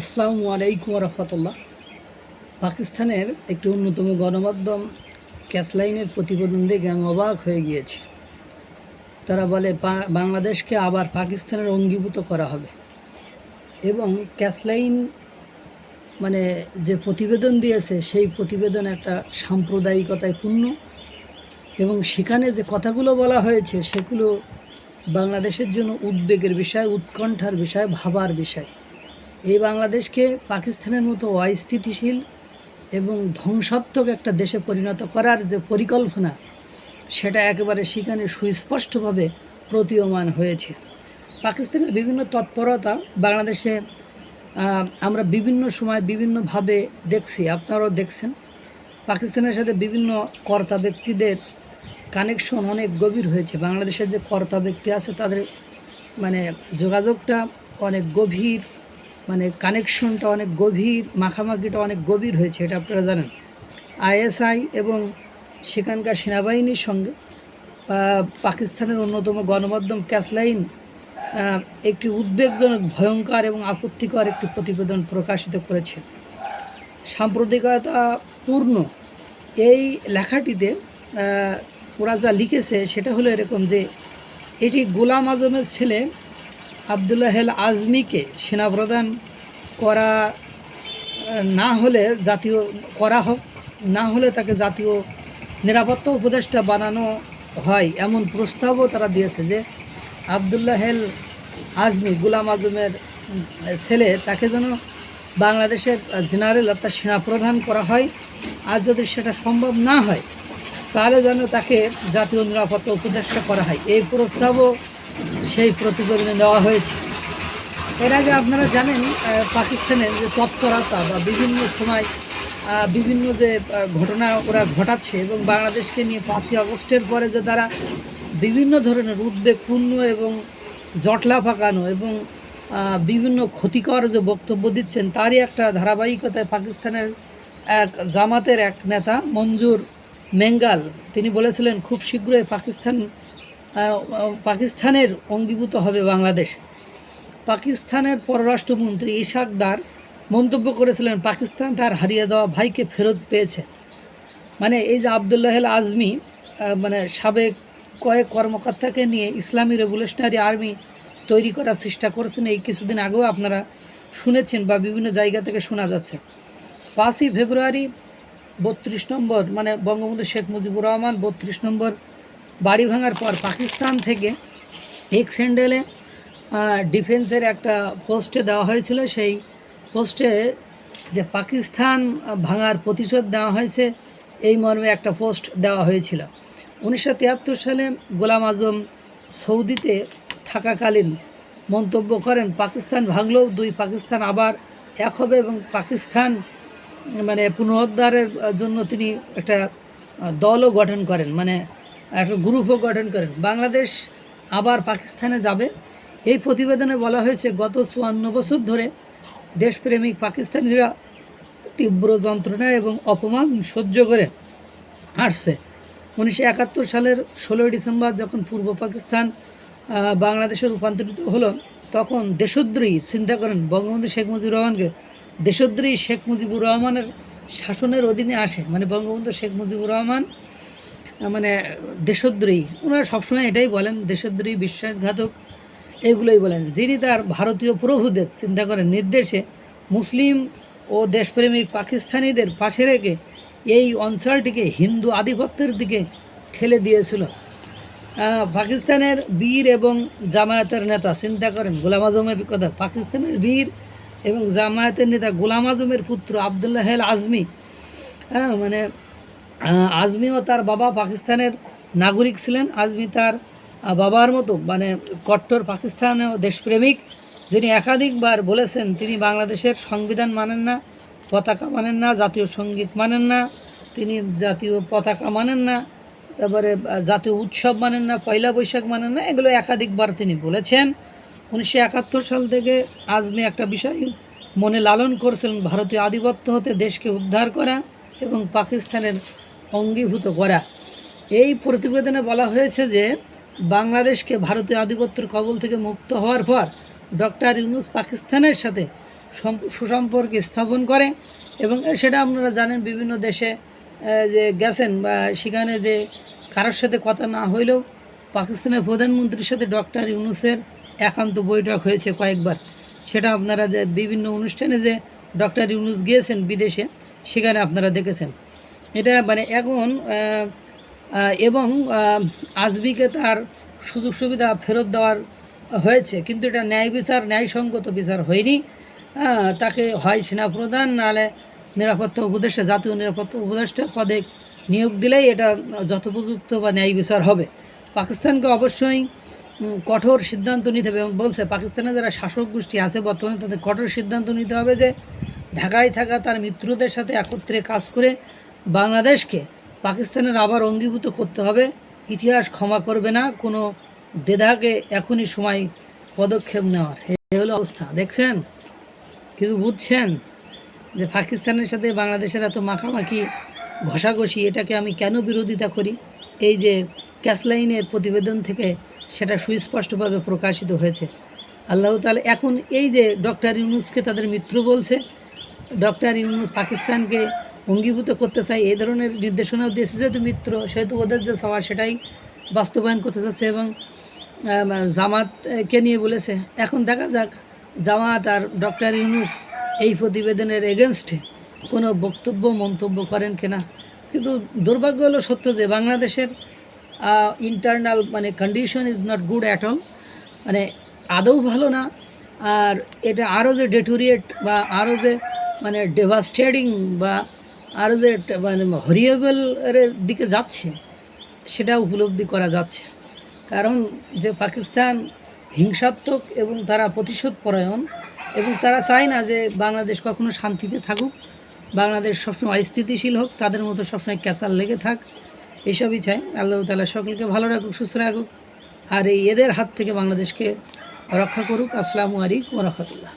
আসসালামু আলাইকুম রহমতুল্লাহ পাকিস্তানের একটি অন্যতম গণমাধ্যম ক্যাসলাইনের প্রতিবেদন দেখে আমি অবাক হয়ে গিয়েছি। তারা বলে বাংলাদেশকে আবার পাকিস্তানের অঙ্গীভূত করা হবে। এবং ক্যাসলাইন মানে যে প্রতিবেদন দিয়েছে, সেই প্রতিবেদন একটা সাম্প্রদায়িকতায় পূর্ণ। এবং সেখানে যে কথাগুলো বলা হয়েছে, সেগুলো বাংলাদেশের জন্য উদ্বেগের বিষয়, উৎকণ্ঠার বিষয়, ভাবার বিষয়। এই বাংলাদেশকে পাকিস্তানের মতো অস্থিতিশীল এবং ধ্বংসাত্মক একটা দেশে পরিণত করার যে পরিকল্পনা, সেটা একেবারে সেখানে সুস্পষ্টভাবে প্রতীয়মান হয়েছে। পাকিস্তানের বিভিন্ন তৎপরতা বাংলাদেশে আমরা বিভিন্ন সময় বিভিন্নভাবে দেখছি, আপনারাও দেখছেন। পাকিস্তানের সাথে বিভিন্ন কর্তা ব্যক্তিদের কানেকশন অনেক গভীর হয়েছে। বাংলাদেশের যে কর্তা ব্যক্তি আছে, তাদের মানে যোগাযোগটা অনেক গভীর। মানে কানেকশনটা অনেক গভীর, মাখামাখিটা অনেক গভীর হয়েছে, এটা আপনারা জানেন। আইএসআই এবং সেখানকার সেনাবাহিনীর সঙ্গে পাকিস্তানের অন্যতম গণমাধ্যম ক্যাসলাইন একটি উদ্বেগজনক, ভয়ঙ্কর এবং আপত্তিকর একটি প্রতিবেদন প্রকাশিত করেছে। সাম্প্রদায়িকতা পূর্ণ এই লেখাটিতে ওরা যা লিখেছে সেটা হলো এরকম যে, এটি গোলাম আজমের ছেলে আবদুল্লাহ হেল আজমিকে সেনাপ্রধান করা, না হলে জাতীয়, করা হোক, না হলে তাকে জাতীয় নিরাপত্তা উপদেষ্টা বানানো হয় এমন প্রস্তাবও তারা দিয়েছে যে আবদুল্লাহ হেল আজমি গুলাম আজমের ছেলে, তাকে যেন বাংলাদেশের জেনারেল অর্থাৎ সেনাপ্রধান করা হয়। আর যদি সেটা সম্ভব না হয়, তাহলে যেন তাকে জাতীয় নিরাপত্তা উপদেষ্টা করা হয়। এই প্রস্তাবও সেই প্রতিবেদনে দেওয়া হয়েছে। এর আগে আপনারা জানেন পাকিস্তানের যে তৎপরতা বা বিভিন্ন সময় বিভিন্ন যে ঘটনা ওরা ঘটাচ্ছে এবং বাংলাদেশকে নিয়ে পাঁচই আগস্টের পরে যে তারা বিভিন্ন ধরনের উদ্বেগপূর্ণ এবং জটলা পাকানো এবং বিভিন্ন ক্ষতিকর যে বক্তব্য দিচ্ছেন, তারই একটা ধারাবাহিকতায় পাকিস্তানের এক জামাতের এক নেতা মঞ্জুর মেঙ্গাল, তিনি বলেছিলেন, খুব শীঘ্রই পাকিস্তান পাকিস্তানের অঙ্গীভূত হবে বাংলাদেশ। পাকিস্তানের পররাষ্ট্রমন্ত্রী ইশাক দার মন্তব্য করেছিলেন, পাকিস্তান তার হারিয়ে দেওয়া ভাইকে ফেরত পেয়েছে। মানে এই যে আবদুল্লাহ আজমি মানে সাবেক কয়েক কর্মকর্তাকে নিয়ে ইসলামী রেভলিউশনারি আর্মি তৈরি করার চেষ্টা করেছেন, এই কিছুদিন আগেও আপনারা শুনেছেন বা বিভিন্ন জায়গা থেকে শোনা যাচ্ছে। পাঁচই ফেব্রুয়ারি বত্রিশ নম্বর মানে বঙ্গবন্ধু শেখ মুজিবুর রহমান বত্রিশ নম্বর বাড়ি ভাঙার পর পাকিস্তান থেকে এক্স হ্যান্ডেলে ডিফেন্সের একটা পোস্টে দেওয়া হয়েছিল। সেই পোস্টে যে পাকিস্তান ভাঙার প্রতিশোধ দেওয়া হয়েছে, এই মর্মে একটা পোস্ট দেওয়া হয়েছিল। উনিশশো তিয়াত্তর সালে গোলাম আজম সৌদিতে থাকাকালীন মন্তব্য করেন, পাকিস্তান ভাঙলেও দুই পাকিস্তান আবার এক হবে এবং পাকিস্তান মানে পুনরুদ্ধারের জন্য তিনি একটা দলও গঠন করেন। মানে একটা গ্রুপও গঠন করেন। বাংলাদেশ আবার পাকিস্তানে যাবে। এই প্রতিবেদনে বলা হয়েছে, গত চুয়ান্ন বছর ধরে দেশপ্রেমিক পাকিস্তানিরা তীব্র যন্ত্রণা এবং অপমান সহ্য করে আসছে উনিশশো একাত্তর সালের ষোলোই ডিসেম্বর যখন পূর্ব পাকিস্তান বাংলাদেশে রূপান্তরিত হলো, তখন দেশদ্রোহী, চিন্তা করেন, বঙ্গবন্ধু শেখ মুজিবুর রহমানকে দেশদ্রোহী শেখ মুজিবুর রহমানের শাসনের অধীনে আসে। মানে বঙ্গবন্ধু শেখ মুজিবুর রহমান মানে দেশদ্রোহী। ওনারা সবসময় এটাই বলেন, দেশদ্রোহী, বিশ্বাসঘাতক, এগুলোই বলেন। যিনি তার ভারতীয় প্রভুদের চিন্তা করেন নির্দেশে মুসলিম ও দেশপ্রেমিক পাকিস্তানিদের পাশে রেখে এই অঞ্চলটিকে হিন্দু আধিপত্যের দিকে ঠেলে দিয়েছিল। পাকিস্তানের বীর এবং জামায়াতের নেতা চিন্তা করেন, গোলাম আজমের কথা। পাকিস্তানের বীর এবং জামায়াতের নেতা গোলাম আজমের পুত্র আবদুল্লাহ আজমি হ্যাঁ মানে আজমি ও তার বাবা পাকিস্তানের নাগরিক ছিলেন। আজমি তার বাবার মতো মানে কট্টর পাকিস্তান ও দেশপ্রেমিক। যিনি একাধিকবার বলেছেন, তিনি বাংলাদেশের সংবিধান মানেন না, পতাকা মানেন না, জাতীয় সংগীত মানেন না, তিনি জাতীয় পতাকা মানেন না, তারপরে জাতীয় উৎসব মানেন না, পয়লা বৈশাখ মানেন না, এগুলো একাধিকবার তিনি বলেছেন। উনিশশো একাত্তর সাল থেকে আজমি একটা বিষয় মনে লালন করেছিলেন, ভারতীয় আধিপত্য হতে দেশকে উদ্ধার করা এবং পাকিস্তানের অঙ্গীভূত করা। এই প্রতিবেদনে বলা হয়েছে যে, বাংলাদেশকে ভারতীয় আধিপত্যের কবল থেকে মুক্ত হওয়ার পর ডক্টর ইউনুস পাকিস্তানের সাথে সুসম্পর্ক স্থাপন করে এবং সেটা আপনারা জানেন বিভিন্ন দেশে যে গেছেন বা সেখানে যে কারোর সাথে কথা না হইলেও পাকিস্তানের প্রধানমন্ত্রীর সাথে ডক্টর ইউনুসের একান্ত বৈঠক হয়েছে কয়েকবার। সেটা আপনারা যে বিভিন্ন অনুষ্ঠানে যে ডক্টর ইউনুস গিয়েছেন বিদেশে, সেখানে আপনারা দেখেছেন। এটা মানে এখন এবং আজবিকে তার সুযোগ সুবিধা ফেরত দেওয়ার হয়েছে, কিন্তু এটা ন্যায় বিচার, ন্যায়সঙ্গত বিচার হয়নি। তাকে হয় সেনাপ্রধান নাহলে নিরাপত্তা উপদেষ্টা, জাতীয় নিরাপত্তা উপদেষ্টা পদে নিয়োগ দিলেই এটা যথোপযুক্ত বা ন্যায় বিচার হবে। পাকিস্তানকে অবশ্যই কঠোর সিদ্ধান্ত নিতে হবে এবং বলছে পাকিস্তানে যারা শাসক গোষ্ঠী আছে বর্তমানে তাদের কঠোর সিদ্ধান্ত নিতে হবে যে, ঢাকায় থাকা তার মিত্রদের সাথে একত্রে কাজ করে বাংলাদেশকে পাকিস্তানের আবার অঙ্গীভূত করতে হবে। ইতিহাস ক্ষমা করবে না। কোনো দ্বিধাকে এখনই সময় পদক্ষেপ নেওয়ার। এই হলো অবস্থা। দেখছেন? কিন্তু বুঝছেন যে পাকিস্তানের সাথে বাংলাদেশের এত মাখামাখি ঘষাঘষি, এটাকে আমি কেন বিরোধিতা করি? এই যে ক্যাসলাইনের প্রতিবেদন থেকে সেটা সুস্পষ্টভাবে প্রকাশিত হয়েছে। আল্লাহ তাহলে এখন এই যে ডক্টর ইউনুসকে তাদের মিত্র বলছে, ডক্টর ইউনুস পাকিস্তানকে অঙ্গীভূত করতে চাই এই ধরনের নির্দেশনাও দিয়েছে যেহেতু মিত্র, সেহেতু ওদের যে সবার সেটাই বাস্তবায়ন করতে চাচ্ছে এবং জামাতকে নিয়ে বলেছে। এখন দেখা যাক, জামাত আর ডক্টর ইউনুস এই প্রতিবেদনের এগেনস্টে কোনো বক্তব্য, মন্তব্য করেন কিনা। কিন্তু দুর্ভাগ্য হলো সত্য যে বাংলাদেশের ইন্টারনাল মানে condition is not good at all মানে আদৌ ভালো না, আর এটা আরও যে ডেটোরিয়েট বা আরও যে মানে ডেভাস্টেডিং বা আরও যে মানে হরিয়েবলের দিকে যাচ্ছে, সেটা উপলব্ধি করা যাচ্ছে। কারণ যে পাকিস্তান হিংসাত্মক এবং তারা প্রতিশোধ পরায়ণ এবং তারা চায় না যে বাংলাদেশ কখনো শান্তিতে থাকুক, বাংলাদেশ সবসময় অস্থিতিশীল হোক, তাদের মতো সবসময় ক্যাসাল লেগে থাক, এসবই চাই। আল্লাহ তালা সকলকে ভালো রাখুক, সুস্থ রাখুক। আর এই এদের হাত থেকে বাংলাদেশকে রক্ষা করুক। আসসালামু আলাইকুম রহমতুল্লাহ।